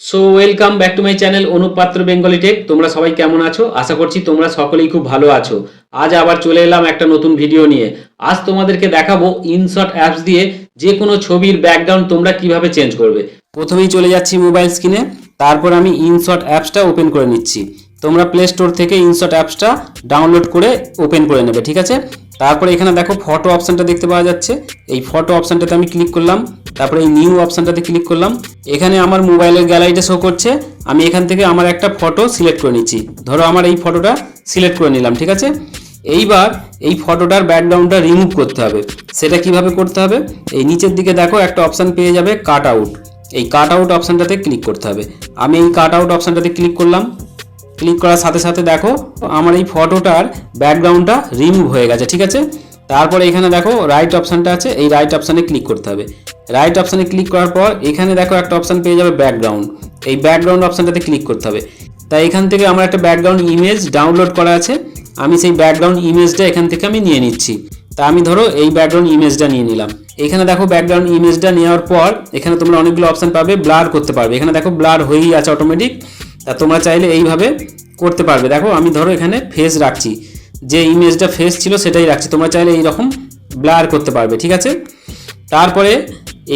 So welcome back to my channel অনুপাত্র Bengali tech তোমরা সবাই কেমন আছো? আশা করছি তোমরা সকলেই খুব ভালো আছো। আজ আবার চলে এলাম একটা নতুন ভিডিও নিয়ে। আজ তোমাদেরকে দেখাবো ইনশট অ্যাপস দিয়ে যে কোনো ছবির ব্যাকগ্রাউন্ড তোমরা কীভাবে চেঞ্জ করবে। প্রথমেই চলে যাচ্ছি মোবাইল স্ক্রিনে তারপর আমি ইনশট অ্যাপসটা ওপেন করে নিচ্ছি। তোমরা প্লে স্টোর থেকে ইনশট অ্যাপসটা ডাউনলোড করে ওপেন করে নেবে, ঠিক আছে? তারপরে এখানে দেখো ফটো অপশানটা দেখতে পাওয়া যাচ্ছে। এই ফটো অপশানটাতে আমি ক্লিক করলাম, তারপরে এই নিউ অপশানটাতে ক্লিক করলাম। এখানে আমার মোবাইলের গ্যালারিটা শো করছে। আমি এখান থেকে আমার একটা ফটো সিলেক্ট করে নিচ্ছি। ধরো আমার এই ফটোটা সিলেক্ট করে নিলাম, ঠিক আছে? এইবার এই ফটোটার ব্যাকগ্রাউন্ডটা রিমুভ করতে হবে। সেটা কীভাবে করতে হবে? এই নিচের দিকে দেখো একটা অপশান পেয়ে যাবে কাট আউট এই কাট আউট অপশানটাতে ক্লিক করতে হবে। আমি এই কাট আউট অপশানটাতে ক্লিক করলাম। ক্লিক করার সাথে সাথে দেখো, আমার এই ফটোটার ব্যাকগ্রাউন্ডটা রিমুভ হয়ে গেছে, ঠিক আছে? তারপরে এখানে দেখো রাইট অপশানটা আছে, এই রাইট অপশানে ক্লিক করতে হবে। রাইট অপশানে ক্লিক করার পর, এখানে দেখো একটা অপশান পেয়ে যাবে ব্যাকগ্রাউন্ড এই ব্যাকগ্রাউন্ড অপশানটাতে ক্লিক করতে হবে। তাই এখান থেকে আমার একটা ব্যাকগ্রাউন্ড ইমেজ ডাউনলোড করা আছে। আমি সেই ব্যাকগ্রাউন্ড ইমেজটা এখান থেকে আমি নিয়ে নিচ্ছি। তা আমি ধরো, এই ব্যাকগ্রাউন্ড ইমেজটা নিয়ে নিলাম। এখানে দেখো ব্যাকগ্রাউন্ড ইমেজটা নেওয়ার পর, এখানে তোমরা অনেকগুলো অপশান পাবে ব্লার করতে পারবে। এখানে দেখো ব্লার হয়েই আছে অটোমেটিক তা তোমরা চাইলে এইভাবে করতে পারবে। দেখো, আমি ধরো এখানে ফেস রাখছি। যে ইমেজটা ফেস ছিল সেটাই রাখছি। তোমরা চাইলে এইরকম ব্লার করতে পারবে, ঠিক আছে? তারপরে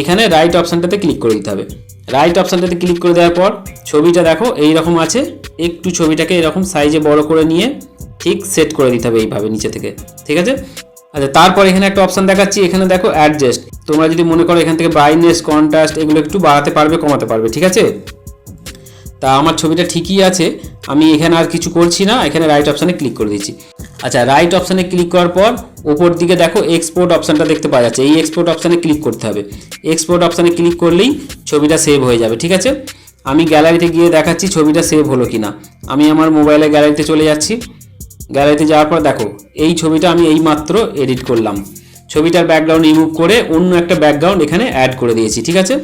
এখানে রাইট অপশানটাতে ক্লিক করে দিতে হবে। রাইট অপশানটাতে ক্লিক করে দেওয়ার পর ছবিটা দেখো এই রকম আছে। একটু ছবিটাকে এরকম সাইজে বড় করে নিয়ে ঠিক সেট করে দিতে হবে এইভাবে নিচে থেকে, ঠিক আছে? আচ্ছা তারপর এখানে একটা অপশান দেখাচ্ছি। এখানে দেখো অ্যাডজাস্ট তোমরা যদি মনে করো এখান থেকে ব্রাইটনেস কন্ট্রাস্ট এগুলো একটু বাড়াতে পারবে, কমাতে পারবে, ঠিক আছে? তা আমার ছবিটা ঠিকই আছে, আমি এখানে আর কিছু করছি না, এখানে রাইট অপশানে ক্লিক করে দিচ্ছি আচ্ছা রাইট অপশানে ক্লিক করার পর ওপর দিকে দেখো এক্সপোর্ট অপশানটা দেখতে পাওয়া যাচ্ছে, এই এক্সপোর্ট অপশানে ক্লিক করতে হবে। এক্সপোর্ট অপশানে ক্লিক করলেই ছবিটা সেভ হয়ে যাবে, ঠিক আছে? আমি গ্যালারিতে গিয়ে দেখাচ্ছি ছবিটা সেভ হলো কিনা। আমি আমার মোবাইলে গ্যালারিতে চলে যাচ্ছি। গ্যালারিতে যাওয়ার পর দেখো, এই ছবিটা আমি এই মাত্র এডিট করলাম। ছবিটার ব্যাকগ্রাউন্ড রিমুভ করে অন্য একটা ব্যাকগ্রাউন্ড এখানে অ্যাড করে দিয়েছি, ঠিক আছে?